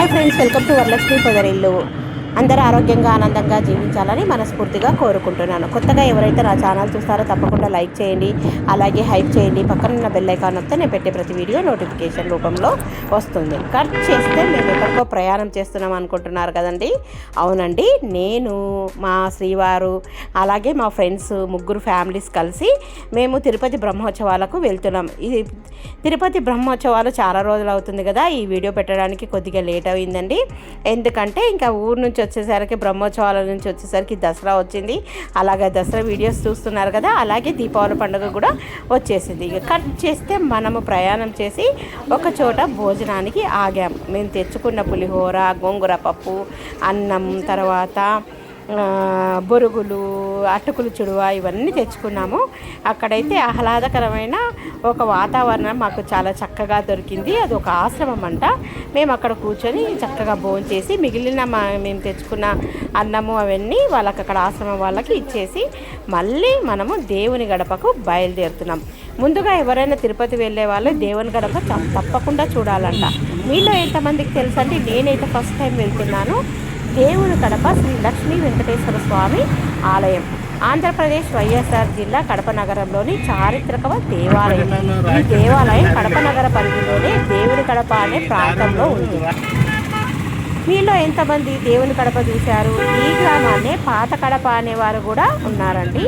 Hi friends welcome to Varalakshmi Podarillu అందరూ ఆరోగ్యంగా ఆనందంగా జీవించాలని మనస్ఫూర్తిగా కోరుకుంటున్నాను. కొత్తగా ఎవరైతే నా ఛానల్ చూస్తారో తప్పకుండా లైక్ చేయండి అలాగే హైప్ చేయండి. పక్కన ఉన్న బెల్ ఐకాన్ వస్తే నేను పెట్టే ప్రతి వీడియో నోటిఫికేషన్ రూపంలో వస్తుంది. కట్ చేస్తే మేము ఎక్కడికో ప్రయాణం చేస్తున్నాం అనుకుంటున్నారు కదండి? అవునండి నేను మా శ్రీవారు అలాగే మా ఫ్రెండ్స్ ముగ్గురు ఫ్యామిలీస్ కలిసి మేము తిరుపతి బ్రహ్మోత్సవాలకు వెళ్తున్నాం. ఇది తిరుపతి బ్రహ్మోత్సవాలు చాలా రోజులు అవుతుంది కదా ఈ వీడియో పెట్టడానికి కొద్దిగా లేట్ అయిందండి. ఎందుకంటే ఇంకా ఊరు నుంచి వచ్చేసరికి బ్రహ్మోత్సవాల నుంచి వచ్చేసరికి దసరా వచ్చింది. అలాగే దసరా వీడియోస్ చూస్తున్నారు కదా అలాగే దీపావళి పండుగ కూడా వచ్చేసింది. ఇక కట్ చేస్తే మనము ప్రయాణం చేసి ఒక చోట భోజనానికి ఆగాం. మేము తెచ్చుకున్న పులిహోర గోంగూర పప్పు అన్నం తర్వాత బొరుగులు అటుకులు చుడువ ఇవన్నీ తెచ్చుకున్నాము. అక్కడైతే ఆహ్లాదకరమైన ఒక వాతావరణం మాకు చాలా చక్కగా దొరికింది. అది ఒక ఆశ్రమం అంట. మేము అక్కడ కూర్చొని చక్కగా భోజనం చేసి మిగిలిన మా మేము తెచ్చుకున్న అన్నము అవన్నీ వాళ్ళకి అక్కడ ఆశ్రమం వాళ్ళకి ఇచ్చేసి మళ్ళీ మనము దేవుని గడపకు బయలుదేరుతున్నాం. ముందుగా ఎవరైనా తిరుపతి వెళ్ళే వాళ్ళు దేవుని గడప తప్పకుండా చూడాలంట. మీలో ఎంతమందికి తెలుసంటే నేనైతే ఫస్ట్ టైం వెళ్తున్నాను. దేవుని కడప శ్రీ లక్ష్మీ వెంకటేశ్వర స్వామి ఆలయం. ఆంధ్రప్రదేశ్ వైఎస్ఆర్ జిల్లా కడప నగరంలోని చారిత్రక దేవాలయం. ఈ దేవాలయం కడప నగర పరిధిలోనే దేవుని కడప అనే ప్రాంతంలో ఉంది. మీలో ఎంతమంది దేవుని కడప చూశారు? ఈ గ్రామాన్నే పాత కడప అనేవారు కూడా ఉన్నారండి.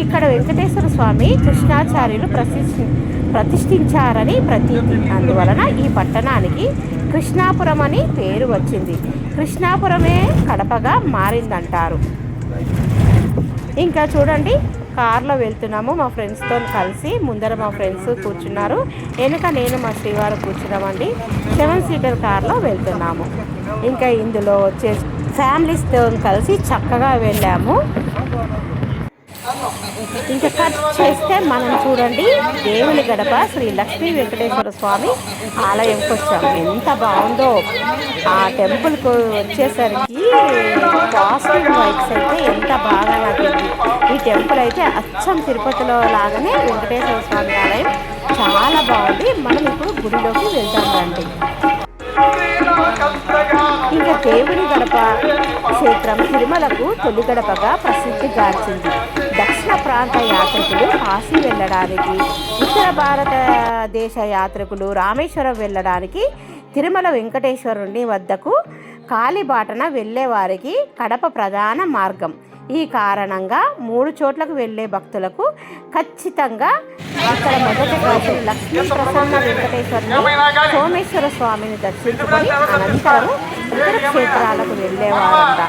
ఇక్కడ వెంకటేశ్వర స్వామి కృష్ణాచార్యులు ప్రతిష్ఠి ప్రతిష్ఠించారని ప్రతీతి. అందువలన ఈ పట్టణానికి కృష్ణాపురం అని పేరు వచ్చింది. కృష్ణాపురమే కడపగా మారిందంటారు. ఇంకా చూడండి కార్లో వెళ్తున్నాము. మా ఫ్రెండ్స్తో కలిసి ముందర మా ఫ్రెండ్స్ కూర్చున్నారు. వెనుక నేను మా శ్రీవారు కూర్చున్నామండి. సెవెన్ సీటర్ కార్లో వెళ్తున్నాము. ఇంకా ఇందులో వచ్చేసి ఫ్యామిలీస్తో కలిసి చక్కగా వెళ్ళాము. ఇంకా కట్ చేస్తే మనం చూడండి దేవుని గడప శ్రీ లక్ష్మీ వెంకటేశ్వర స్వామి ఆలయంకి వచ్చాము. ఎంత బాగుందో. ఆ టెంపుల్కి వచ్చేసరికి పాజిటివ్ వైబ్స్ అయితే ఎంత బాగా నాటింది ఈ టెంపుల్ అయితే అచ్చం తిరుపతిలో లాగానే వెంకటేశ్వర స్వామి ఆలయం చాలా బాగుంది. మనం ఇప్పుడు గుడిలోకి వెళ్తాం రండి. ఇంకా దేవుని గడప క్షేత్రం తిరుమలకు తొలి గడపగా ప్రసిద్ధిగాంచింది దక్షిణ ప్రాంత యాత్రికులు కాశీ వెళ్ళడానికి ఉత్తర భారతదేశ యాత్రికులు రామేశ్వరం వెళ్ళడానికి తిరుమల వెంకటేశ్వరుని వద్దకు కాలిబాటన వెళ్ళేవారికి కడప ప్రధాన మార్గం. ఈ కారణంగా మూడు చోట్లకు వెళ్ళే భక్తులకు ఖచ్చితంగా అక్కడ మొదటి రోజు లక్ష్మీ ప్రసన్న వెంకటేశ్వరుని సోమేశ్వర స్వామిని దర్శించుకొని అనంతరం ఇతర క్షేత్రాలకు వెళ్ళేవారంట.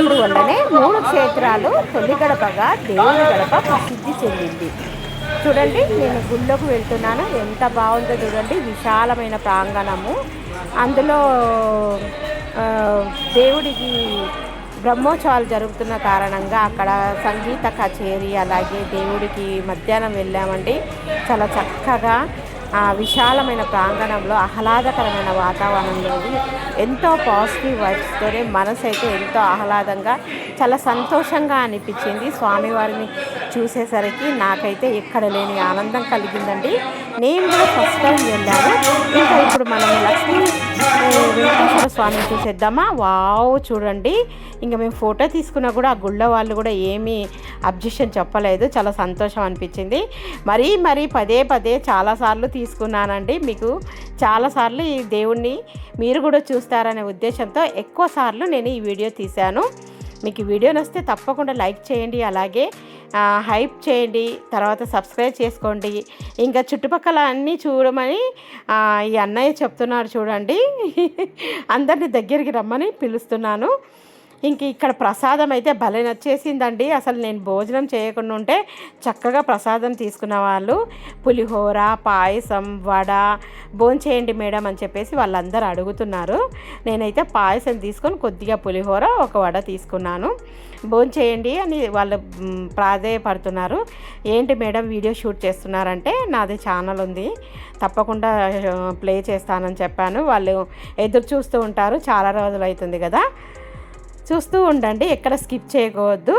ఇందువల్లనే మూడు క్షేత్రాలు తొలి గడపగా దేవుని గడప ప్రసిద్ధి చెందింది. చూడండి నేను గుళ్ళోకి వెళ్తున్నాను. ఎంత బాగుందో చూడండి. విశాలమైన ప్రాంగణము. అందులో దేవుడికి బ్రహ్మోత్సవాలు జరుగుతున్న కారణంగా అక్కడ సంగీత కచేరీ అలాగే దేవుడికి మధ్యాహ్నం వెళ్ళామండి. చాలా చక్కగా ఆ విశాలమైన ప్రాంగణంలో ఆహ్లాదకరమైన వాతావరణంలో ఎంతో పాజిటివ్ వైబ్స్తోనే మనసు అయితే ఎంతో ఆహ్లాదంగా చాలా సంతోషంగా అనిపించింది. స్వామివారిని చూసేసరికి నాకైతే ఎక్కడ లేని ఆనందం కలిగిందండి. నేను కూడా ఫస్ట్ టైం వెళ్ళాను. ఇంకా ఇప్పుడు మనం లక్ష్మీ వెంకటేశ్వర స్వామిని చూసేద్దామా? వావ్ చూడండి. ఇంకా మేము ఫోటో తీసుకున్నా కూడా ఆ గుళ్ళ వాళ్ళు కూడా ఏమీ అబ్జెక్షన్ చెప్పలేదు. చాలా సంతోషం అనిపించింది. మరీ మరీ పదే పదే చాలాసార్లు తీసుకున్నానండి మీకు. చాలాసార్లు ఈ దేవుణ్ణి మీరు కూడా చూస్తారనే ఉద్దేశంతో ఎక్కువ సార్లు నేను ఈ వీడియో తీశాను. మీకు వీడియో నచ్చితే తప్పకుండా లైక్ చేయండి అలాగే హైప్ చేయండి తర్వాత సబ్స్క్రైబ్ చేసుకోండి. ఇంకా చుట్టుపక్కల అన్నీ చూడమని ఈ అన్నయ్య చెప్తున్నారు చూడండి. అందరిని దగ్గరికి రమ్మని పిలుస్తున్నాను. ఇంక ఇక్కడ ప్రసాదం అయితే భలే నచ్చేసిందండి. అసలు నేను భోజనం చేయకుండా ఉంటే చక్కగా ప్రసాదం తీసుకున్న వాళ్ళు. పులిహోర పాయసం వడ భోంచేయండి మేడం అని చెప్పేసి వాళ్ళందరూ అడుగుతున్నారు. నేనైతే పాయసం తీసుకొని కొద్దిగా పులిహోర ఒక వడ తీసుకున్నాను. భోంచేయండి అని వాళ్ళు ప్రాధేయపడుతున్నారు. ఏంటి మేడం వీడియో షూట్ చేస్తున్నారంటే నాది ఛానల్ ఉంది. తప్పకుండా ప్లే చేస్తానని చెప్పాను. వాళ్ళు ఎదురు చూస్తూ ఉంటారు. చాలా రోజులు అవుతుంది కదా. చూస్తూ ఉండండి. ఎక్కడ స్కిప్ చేయకూడదు.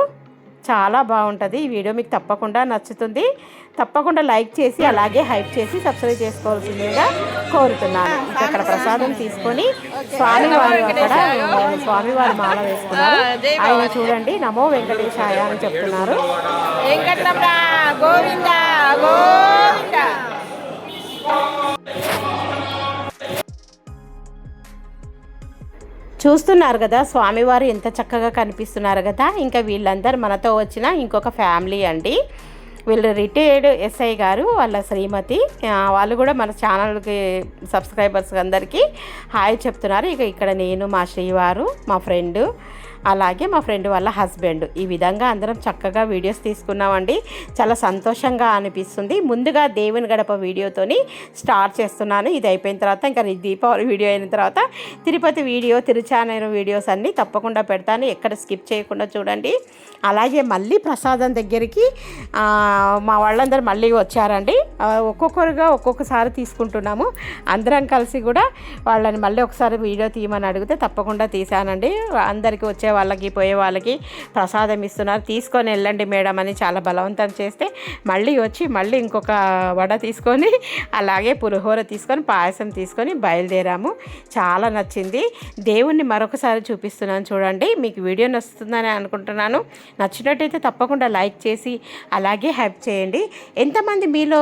చాలా బాగుంటుంది ఈ వీడియో. మీకు తప్పకుండా నచ్చుతుంది. తప్పకుండా లైక్ చేసి అలాగే హైప్ చేసి సబ్స్క్రైబ్ చేసుకోవాల్సిందిగా కోరుతున్నాను. అక్కడ ప్రసాదం తీసుకొని స్వామివారు అక్కడ స్వామివారి మాల వేసుకున్నారు. ఆయన చూడండి. నమో వెంకటేశాయ అని చెప్తున్నారు. గోవింద గోవింద. చూస్తున్నారు కదా స్వామివారు ఎంత చక్కగా కనిపిస్తున్నారు కదా. ఇంకా వీళ్ళందరూ మనతో వచ్చిన ఇంకొక ఫ్యామిలీ అండి. వీళ్ళు రిటైర్డ్ ఎస్ఐ గారు వాళ్ళ శ్రీమతి. వాళ్ళు కూడా మన ఛానల్కి సబ్స్క్రైబర్స్ అందరికీ హాయ్ చెప్తున్నారు. ఇక ఇక్కడ నేను మా శ్రీవారు మా ఫ్రెండ్. అలాగే మా ఫ్రెండ్ వాళ్ళ హస్బెండ్. ఈ విధంగా అందరం చక్కగా వీడియోస్ తీసుకున్నామండి. చాలా సంతోషంగా అనిపిస్తుంది. ముందుగా దేవుని గడప వీడియోతోని స్టార్ట్ చేస్తున్నాను. ఇది అయిపోయిన తర్వాత ఇంకా దీపావళి వీడియో అయిన తర్వాత తిరుపతి వీడియో తిరుచానైన వీడియోస్ అన్నీ తప్పకుండా పెడతాను. ఎక్కడ స్కిప్ చేయకుండా చూడండి. అలాగే మళ్ళీ ప్రసాదం దగ్గరికి మా వాళ్ళందరూ మళ్ళీ వచ్చారండి. ఒక్కొక్కరుగా ఒక్కొక్కసారి తీసుకుంటున్నాము. అందరం కలిసి కూడా వాళ్ళని మళ్ళీ ఒకసారి వీడియో తీయమని అడిగితే తప్పకుండా తీశానండి. అందరికీ వచ్చే వాళ్ళకి పోయే వాళ్ళకి ప్రసాదం ఇస్తున్నారు. తీసుకొని వెళ్ళండి మేడం అని చాలా బలవంతం చేస్తే మళ్ళీ వచ్చి మళ్ళీ ఇంకొక వడ తీసుకొని అలాగే పులిహోర తీసుకొని పాయసం తీసుకొని బయలుదేరాము. చాలా నచ్చింది. దేవుణ్ణి మరొకసారి చూపిస్తున్నాను చూడండి. మీకు వీడియో నచ్చుతుందని అనుకుంటున్నాను. నచ్చినట్టయితే తప్పకుండా లైక్ చేసి అలాగే హెల్ప్ చేయండి. ఎంతమంది మీలో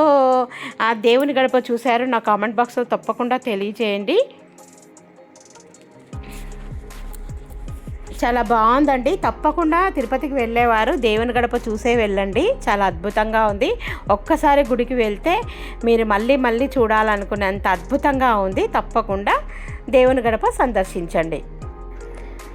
ఆ దేవుని గడప చూశారు నా కామెంట్ బాక్స్లో తప్పకుండా తెలియజేయండి. చాలా బాగుందండి. తప్పకుండా తిరుపతికి వెళ్ళేవారు. దేవుని గడప చూసే వెళ్ళండి. చాలా అద్భుతంగా ఉంది. ఒక్కసారి గుడికి వెళ్తే మీరు మళ్ళీ మళ్ళీ చూడాలనుకునేంత అద్భుతంగా ఉంది. తప్పకుండా దేవుని గడప సందర్శించండి.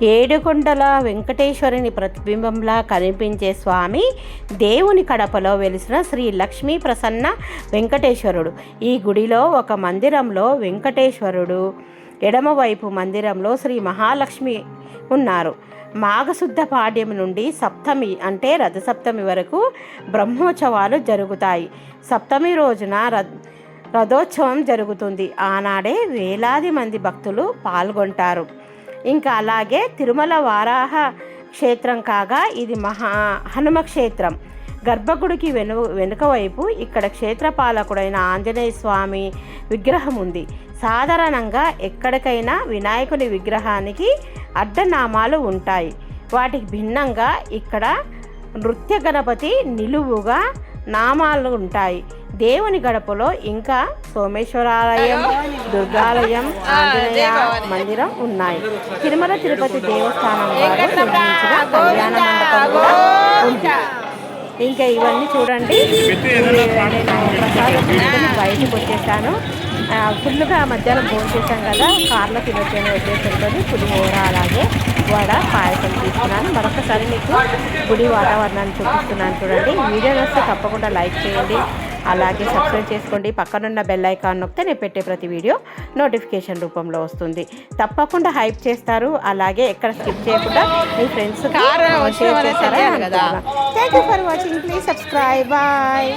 ఏడుకొండల వెంకటేశ్వరుని ప్రతిబింబంలా కనిపించే స్వామి దేవుని కడపలో వెలిసిన శ్రీ లక్ష్మీ ప్రసన్న వెంకటేశ్వరుడు. ఈ గుడిలో ఒక మందిరంలో వెంకటేశ్వరుడు ఎడమవైపు మందిరంలో శ్రీ మహాలక్ష్మి ఉన్నారు. మాఘశుద్ధ పాడ్యం నుండి సప్తమి అంటే రథసప్తమి వరకు బ్రహ్మోత్సవాలు జరుగుతాయి. సప్తమి రోజున రథోత్సవం జరుగుతుంది. ఆనాడే వేలాది మంది భక్తులు పాల్గొంటారు. ఇంకా అలాగే తిరుమల వారాహ క్షేత్రం కాగా ఇది మహా హనుమ క్షేత్రం. గర్భగుడికి వెను వెనుక వైపు ఇక్కడ క్షేత్రపాలకుడైన ఆంజనేయ స్వామి విగ్రహం ఉంది. సాధారణంగా ఎక్కడికైనా వినాయకుని విగ్రహానికి అడ్డనామాలు ఉంటాయి. వాటికి భిన్నంగా ఇక్కడ నృత్య గణపతి నిలువుగా నామాలు ఉంటాయి. దేవుని గడపలో ఇంకా సోమేశ్వరాలయం దుర్గాలయం ఆంజనేయ మందిరం ఉన్నాయి. తిరుమల తిరుపతి దేవస్థానం వారు నిర్మించిన కళ్యాణ మండపం కూడా ఉంది. ఇంకా ఇవన్నీ చూడండి. నేను ప్రసాదం బయటకు వచ్చేసాను. ఫుల్గా మధ్యాహ్నం భోజనం చేశాం కదా కార్లో తినొచ్చని ఉద్దేశంతో పులిహోర అలాగే వడ పాయసం తీసుకున్నాను. మరొకసారి మీకు గుడి వాతావరణాన్ని చూపిస్తున్నాను చూడండి. వీడియో నచ్చితే తప్పకుండా లైక్ చేయండి అలాగే సబ్స్క్రైబ్ చేసుకోండి. పక్కనున్న బెల్ ఐకాన్ నొక్కితే నేను పెట్టే ప్రతి వీడియో నోటిఫికేషన్ రూపంలో వస్తుంది. తప్పకుండా హైప్ చేస్తారు. అలాగే ఎక్కడ స్కిప్ చేయకుండా మీ friends thank you for watching please subscribe bye